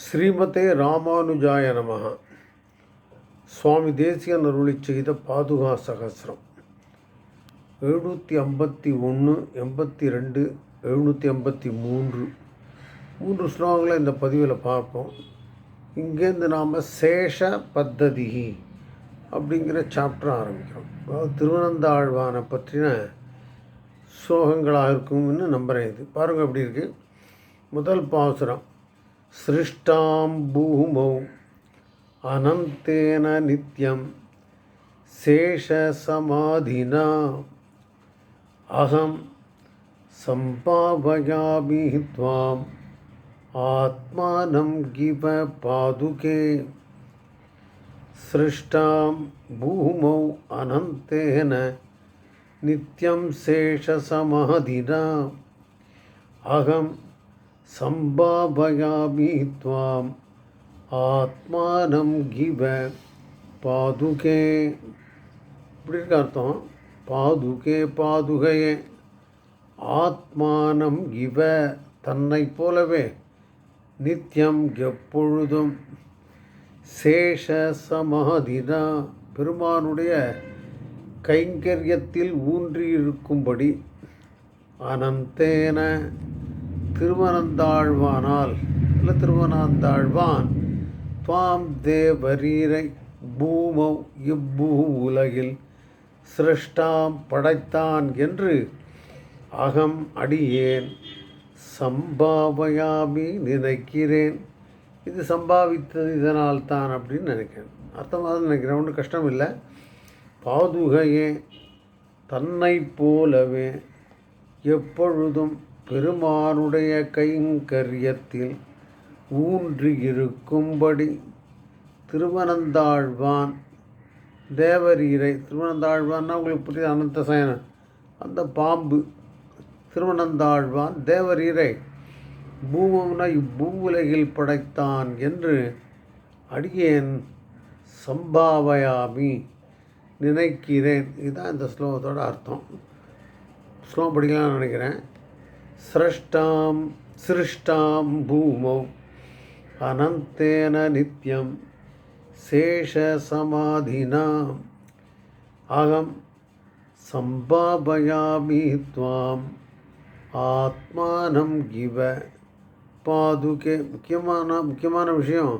ஸ்ரீமதே ராமானுஜாய நமः சுவாமி தேசிய அருளி செய்த பாதுகா சகசிரம். எழுநூற்றி ஐம்பத்தி ஒன்று எண்பத்தி ரெண்டு எழுநூற்றி ஐம்பத்தி மூன்று. மூன்று ஸ்லோகங்களை இந்த பதிவில் பார்ப்போம். இங்கேருந்து நாம் சேஷ பத்ததி அப்படிங்கிற சாப்டர் ஆரம்பிக்கிறோம். அதாவது திருவனந்தாழ்வானை பற்றின ஸ்லோகங்களாக இருக்கும்னு நம்புகிறேன் இது. பாருங்கள் அப்படி இருக்குது முதல் பாசுரம். सृष्टा भूमौ अनन्तेन नित्यं शेषसमाधिना। अहं सम्पावयामि त्वाम्, आत्मानं गिव पादुके। सृष्टां भूमौ अनन्तेन नित्यं शेषसमाधिना। अहं சம்பாபயாமி துவாம். ஆத்மானம் கிவ பாதுகே. இப்படி இருக்க அர்த்தம். பாதுகே பாதுகையே. ஆத்மானம் இவ தன்னை போலவே நித்யம் எப்பொழுதும். சேஷ சமாதினா பெருமானுடைய கைங்கரியத்தில் ஊன்றியிருக்கும்படி அனந்தேன திருமணந்தாழ்வானால் இல்லை திருமணந்தாழ்வான் துவாம் தேவரீரை பூமௌ இப்பூ உலகில் சிருஷ்டாம் படைத்தான் என்று அகம் அடியேன். சம்பாவயாமி நினைக்கிறேன். இது சம்பாவித்தது இதனால் தான் அப்படின்னு நினைக்கிறேன். அர்த்தமாக நினைக்கிறேன். ஒன்றும் கஷ்டம் இல்லை. பாதுகையே தன்னை போலவே எப்பொழுதும் பெருமானுடைய கைங்கரியத்தில் ஊன்றியிருக்கும்படி திருவனந்தாழ்வான் தேவரீரை திருவனந்தாழ்வான்னா உங்களுக்கு புரியுது அனந்த சயனன் அந்த பாம்பு திருவனந்தாழ்வான் தேவரீரை பூமனை பூவுலகில் படைத்தான் என்று அடியேன் சம்பாவயாமி நினைக்கிறேன். இதுதான் இந்த ஸ்லோகத்தோட அர்த்தம். ஸ்லோகம் படிக்கலாம்னு நினைக்கிறேன். சிரஷ்டாம் சிருஷ்டாம் பூமௌ அனந்தேன நித்யம் சேஷசமாதினா அகம் சம்பாபயாமி துவாம் ஆத்மானம் கிவ பாதுகே முக்கியமான முக்கியமான விஷயம்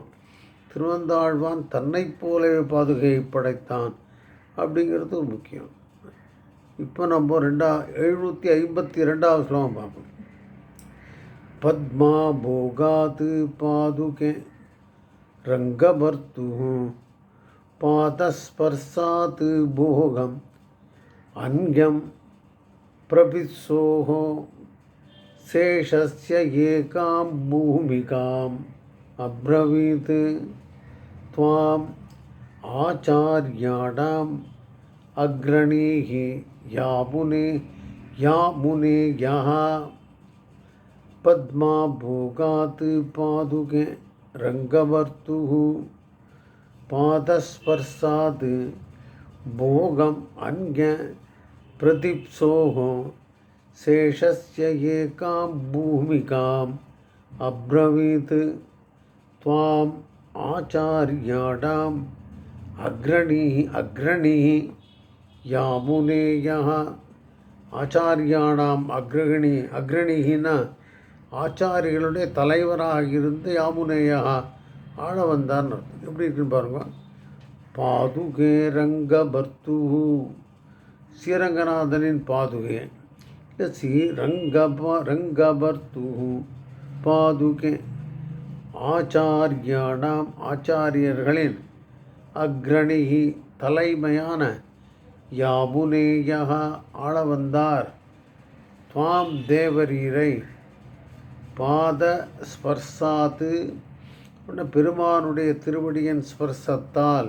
திருவந்தாழ்வான் தன்னை போலவே பாதுகையை படைத்தான் அப்படிங்கிறது ஒரு முக்கியம். இப்போ நம்ம ரெண்டா எழுநூற்றி ஐம்பத்தி ரெண்டாவது ஸ்லோகம் பார்ப்போம். पद्मा भोगात पादुके रंग भर्तु पादस्पर्शात भोगम अन्यम प्रपित्सोः शेषस्य एकां भूमिकाम् अब्रवीत् त्वाम् आचार्याणाम् अग्रणीः या मुने या मुने यः पद्माभोगात् पादुके रंगवर्तु पादस्पर्शाद भोगम अन्य अन्यप्रतिप्सोः शेषस्य एकां भूमिकाम् अब्रवीत्। त्वाम् आचार्याणाम् अग्रणीः अग्रणीः यामुनेयः आचार्याणाम् अग्रगणी अग्रणीः न ஆச்சாரிகளுடைய தலைவராக இருந்து யாமுனேயா ஆள வந்தார்னு அர்த்தம். எப்படி இருக்குன்னு பாருங்க. பாதுகே ரங்க பர்த்து ஸ்ரீரங்கநாதனின் பாதுகே. இல்லை ஸ்ரீ ரங்கப ரங்கபர்த்து பாதுகே. ஆச்சாரியானாம் ஆச்சாரியர்களின் அக்ரணிகி தலைமையான யாமுனேயா ஆள வந்தார். துவாம் தேவரீரை பாத ஸ்பர்சாது உன்ன பெருமானுடைய திருவடியின் ஸ்பர்சத்தால்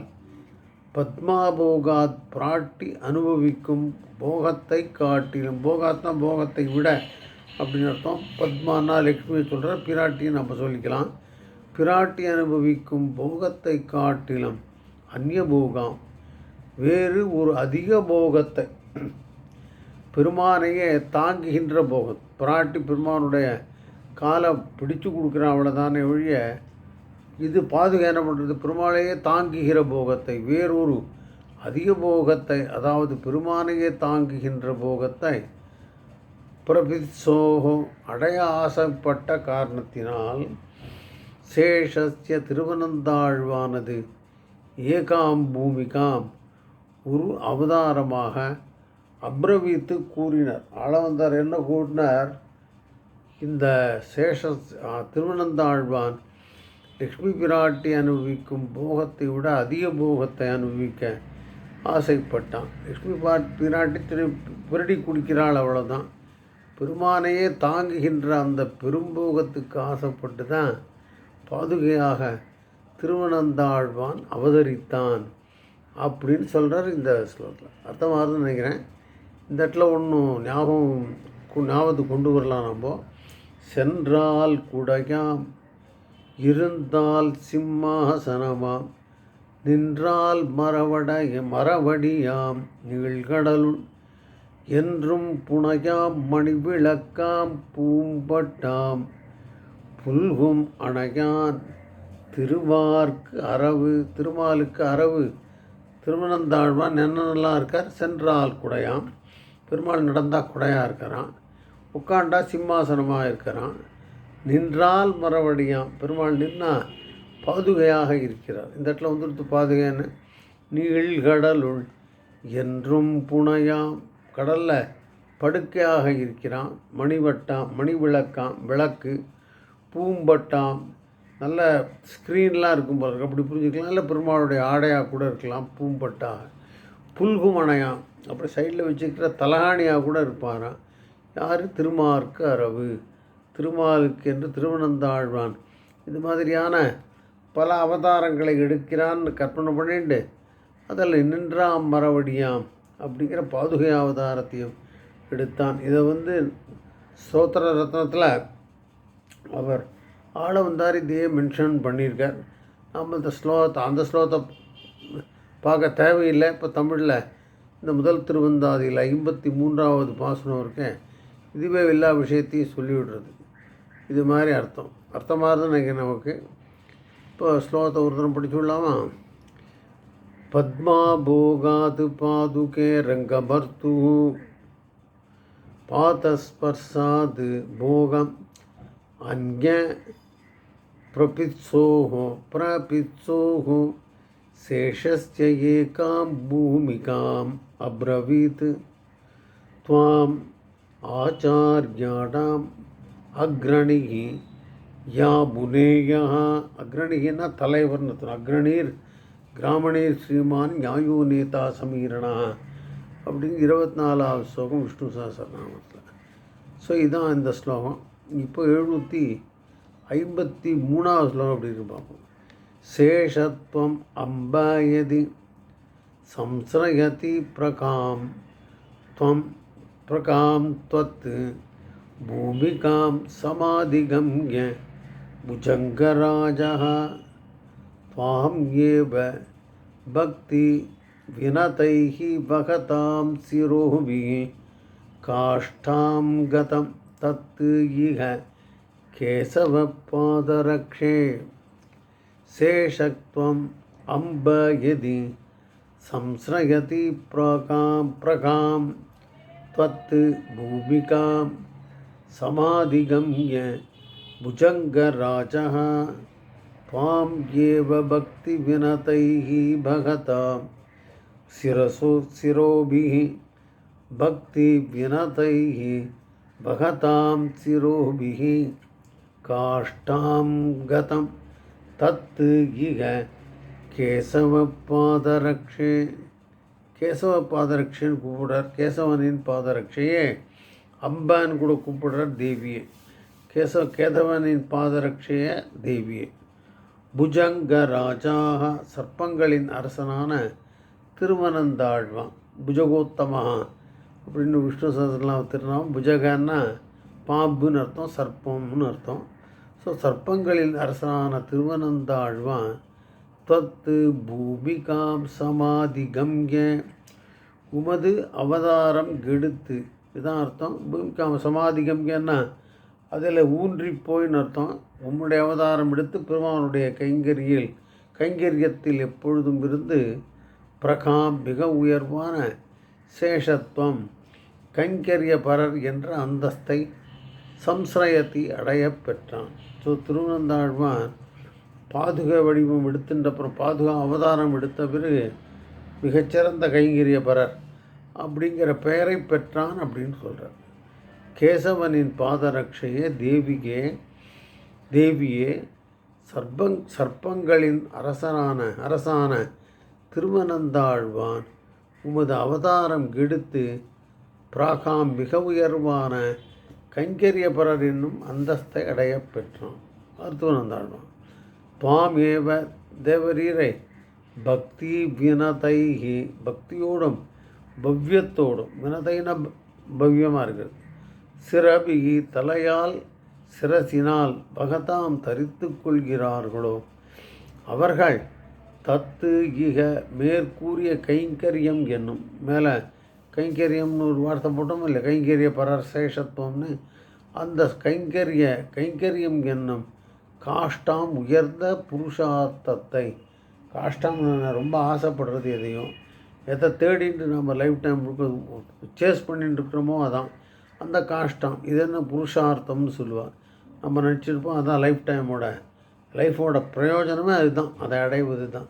பத்மாபோகாத் பிராட்டி அனுபவிக்கும் போகத்தை காட்டிலும் போகாத்தான் போகத்தை விட அப்படின்னு அர்த்தம். பத்மானா லக்ஷ்மி சொல்கிற பிராட்டின்னு நம்ம சொல்லிக்கலாம். பிராட்டி அனுபவிக்கும் போகத்தை காட்டிலும் அந்நிய போகம் வேறு ஒரு அதிக போகத்தை. பெருமானையே தாங்குகின்ற போகம். பிராட்டி பெருமானுடைய காலை பிடிச்சு கொடுக்குறான் அவ்வளோதானே ஒழிய இது பாதுகா என்ன பண்ணுறது பெருமாளையே தாங்குகிற போகத்தை வேறொரு அதிக போகத்தை அதாவது பெருமானையே தாங்குகின்ற போகத்தை பிரபிசோகம் அடைய ஆசைப்பட்ட காரணத்தினால் சேஷஸ்ய திருவனந்தாழ்வானது ஏகாம் பூமிகாம் ஒரு அவதாரமாக அப்ரவித்து கூறினர். ஆளவந்தார் என்ன கூறினார்? இந்த சேஷ திருவனந்தாழ்வான் லக்ஷ்மி பிராட்டி அனுபவிக்கும் போகத்தை விட அதிக போகத்தை அனுபவிக்க ஆசைப்பட்டான். லக்ஷ்மி பா பிராட்டி திரு புரடி குடிக்கிறாள் அவ்வளோதான் பெருமானையே தாங்குகின்ற அந்த பெரும்போகத்துக்கு ஆசைப்பட்டு தான் பாதுகையாக திருவனந்தாழ்வான் அவதரித்தான் அப்படின்னு சொல்கிறார் இந்த ஸ்லோகத்தில். அர்த்தமாகுதுன்னு நினைக்கிறேன். இந்த இடத்துல ஒன்றும் ஞாபகம் ஞாபகத்துக்கு கொண்டு வரலாம் நம்ம. சென்றால் குடையாம் இருந்தால் சிம்மாசனமாம் நின்றால் மரவடைய மரவடியாம் நிகழ்கடலுள் என்றும் புனையாம் மணிவிளக்காம் பூம்பட்டாம் புல்கும் அணையான் திருவார்க்கு அரவு திருமாலுக்கு அரவு திருமணந்தாழ்வான் என்னென்னலாம் இருக்கார்? சென்றால் குடையாம் பெருமாள் நடந்தால் குடையாக இருக்கிறான் உட்காண்டா சிம்மாசனமாக இருக்கிறான். நின்றால் மரவடியாம் பெருமாள் நின்னா பாதுகையாக இருக்கிறார். இந்த இடத்துல வந்துடுத்து பாதுகைன்னு நீழ்கடலுள் என்றும் புனையாம். கடலில் படுக்கையாக இருக்கிறான். மணிவட்டாம் மணி விளக்காம் விளக்கு பூம்பட்டாம். நல்ல ஸ்க்ரீன்லாம் இருக்கும் போல அப்படி புரிஞ்சுக்கலாம். இல்லை பெருமாளுடைய ஆடையாக கூட இருக்கலாம். பூம்பட்டாக. புல்குமணையாம். அப்படி சைடில் வச்சுக்கிற தலகாணியாக கூட இருப்பாராம். யார்? திருமார்க்கு அரவு. திருமாலுக்கு என்று திருவனந்தாழ்வான். இது மாதிரியான பல அவதாரங்களை எடுக்கிறான்னு கற்பனை பண்ணிட்டு அதில் நின்றாம் மரவடியாம் அப்படிங்கிற பாதுகை அவதாரத்தையும் எடுத்தான். இதை வந்து ஸ்தோத்திர ரத்னத்தில் அவர் ஆள வந்தார் இதையே மென்ஷன் பண்ணியிருக்கார். நம்ம இந்த ஸ்லோகத்தை அந்த ஸ்லோகத்தை பார்க்க தேவையில்லை. இப்போ தமிழில் இந்த முதல் திருவந்தாதியில் ஐம்பத்தி மூன்றாவது பாசனம் இருக்கேன் இதுவே எல்லா விஷயத்தையும் சொல்லிவிடுறது. இது மாதிரி அர்த்தம். அர்த்தமாக தான் நினைக்கிறேன் நமக்கு. இப்போ ஸ்லோகத்தை ஒரு தரம் படிச்சுடலாமா பத்மா போகாது பாதுகே ரங்கமர்த்து பாதஸ்பர்சாது போகம் அந்ய பிரபித்சோஹோ பிரபித்சோஹோ சேஷஸ்ய ஏகாம் பூமிகாம் அப்ரவீத். துவாம் ஆச்சாரியாடாம் அக்ரணிகி யா முனேயா அக்ரணிகின்னா தலைவர்னு அர்த்தம் அக்ரணீர் கிராமணீர் ஸ்ரீமான் யாயு நேதா சமீரணா அப்படின்னு இருபத்தி நாலாவது ஸ்லோகம் விஷ்ணு சஹசரநாமத்தில் ஸோ இதுதான் இந்த ஸ்லோகம். இப்போ எழுநூற்றி ஐம்பத்தி மூணாவது ஸ்லோகம் அப்படின்னு பார்ப்போம் சேஷத்வம் அம்பாயதி சம்சரயதி பிரகாம் துவம் प्रकां त्वत् भूमिकां समाधिगम्य भुजङ्गराजः। त्वाम् एव भक्ति विनतैः भगतां शिरोभिः। काष्ठां गतं तत् इह केशवपादरक्षे। शेषत्वम् अम्ब यदि संश्रयति प्रकां प्रकां भूमिका भूमिकां समाधिगम्य भुजङ्गराजः त्वां एव भक्तिविनतैः भगतां। शिरसो शिरोभिः भक्तिविनतैः भगतां शिरोभिः काष्ठां गतं तत् इह केशवपादरक्षे கேசவ பாதரட்சின்னு கூப்பிடுறார் கேசவனின் பாதரட்சையே அம்பான்னு கூட கூப்பிடுறார் தேவியே. கேசவ கேதவனின் பாதரட்சையே தேவியே. புஜங்க ராஜாக சர்ப்பங்களின் அரசனான திருமணந்தாழ்வான். புஜகோத்தமா அப்படின்னு விஷ்ணு சஹஸ்ரநாம திருநாமம். புஜகன்னா பாம்புன்னு அர்த்தம் சர்ப்பம்னு அர்த்தம். ஸோ சர்ப்பங்களின் அரசனான திருமணந்தாழ்வான் தத்து பூமிகாம் சமாதி கம்ய உமது அவதாரம் கெடுத்து. இதுதான் அர்த்தம். பூமிகாம் சமாதி கம்யன்னா அதில் ஊன்றி போயின்னு அர்த்தம். உம்முடைய அவதாரம் எடுத்து பெருமானுடைய கைங்கரியில் கைங்கரியத்தில் எப்பொழுதும் இருந்து பிரகாம் மிக உயர்வான சேஷத்துவம் கைங்கரிய பரர் என்ற அந்தஸ்தை சம்ஸ்ரயத்தை அடைய பெற்றான். ஸோ திருவனந்தாழ்வான் பாதுகா வடிவம் எடுத்துன்ற அப்புறம் பாதுகா அவதாரம் எடுத்த பிறகு மிகச்சிறந்த கைங்கரிய பரர் அப்படிங்கிற பெயரை பெற்றான் அப்படின்னு சொல்கிறார் கேசவனின் பாதரட்சையே தேவிகே தேவியே சர்ப்பங் சர்ப்பங்களின் அரசனான அரசான திருவனந்தாழ்வான் உமது அவதாரம் கெடுத்து பிராகாம் மிக உயர்வான கைங்கரியபரர் என்னும் அந்தஸ்தை அடைய பெற்றான். திருவனந்தாழ்வான் துவாமேவ தேவரீரை. பக்தி வினதைகி பக்தியோடும் பவ்யத்தோடும். வினதைன பவ்யமாக இருக்கிறது சிறபிகி தலையால் சிரசினால் பகதாம் தரித்து கொள்கிறார்களோ? அவர்கள் தத்து இக மேற்கூறிய கைங்கரியம் என்னும் மேலே கைங்கரியம்னு ஒரு வார்த்தை போட்டோம் இல்லை கைங்கரிய பரர் சேஷத்துவம்னு அந்த கைங்கரிய கைங்கரியம் என்னும் காஷ்டாம் உயர்ந்த புருஷார்த்தத்தை. காஷ்டம்னு ரொம்ப ஆசைப்படுறது எதையும். எதை தேடிட்டு நம்ம லைஃப் டைம் சேஸ் பண்ணிட்டு இருக்கிறோமோ அதான். அந்த காஷ்டம் இது என்ன புருஷார்த்தம்னு சொல்லுவாள் நம்ம நினச்சிருப்போம் அதுதான் லைஃப் டைமோட லைஃபோட பிரயோஜனமே அதுதான். அதை அடைவது தான்.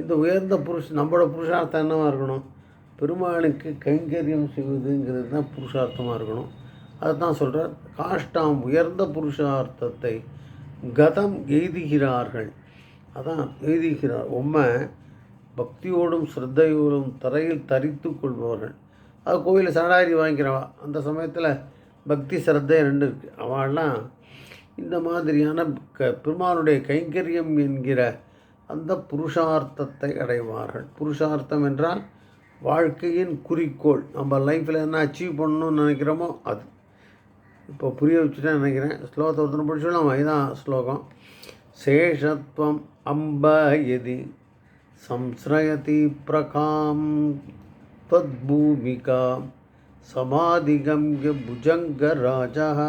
இந்த உயர்ந்த புருஷ நம்மளோட புருஷார்த்தம் என்னவாக இருக்கணும்? பெருமாளுக்கு கைங்கரியம் செய்வதுங்கிறது தான் புருஷார்த்தமாக இருக்கணும். அதுதான் சொல்கிறார் காஷ்டாம் உயர்ந்த புருஷார்த்தத்தை கதம் எய்துகிறார்கள். அதான் எய்துகிறார் உண்மை பக்தியோடும் ஸ்ரத்தையோடும் தரையில் தரித்து கொள்பவர்கள். அது கோயிலில் சரணாகி வாங்கிக்கிறவா. அந்த சமயத்தில் பக்தி சிரத்தை ரெண்டு இருக்குது அவள்லாம் இந்த மாதிரியான க பெருமானுடைய கைங்கரியம் என்கிற அந்த புருஷார்த்தத்தை அடைவார்கள். புருஷார்த்தம் என்றால் வாழ்க்கையின் குறிக்கோள். நம்ம லைஃப்பில் என்ன அச்சீவ் பண்ணணும்னு நினைக்கிறோமோ அது. இப்போ புரிய வச்சுட்டேன் நினைக்கிறேன் ஸ்லோகத்தை ஒருத்தனை படிச்சோம் இதுதான் ஸ்லோகம் சேஷத்வம் அம்ப எதி संश्रयति प्रकां त्वद्भूमिका समाधिगम्य भुजङ्गराजः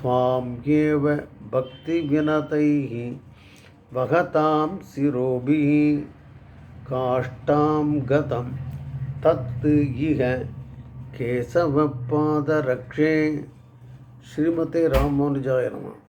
त्वाम्येव भक्तिविनतैः वहतां शिरोभिः काष्ठां गतं तत् इह கேசவ பாத ரக்ஷே ஸ்ரீமதே ராமானுஜாய நம.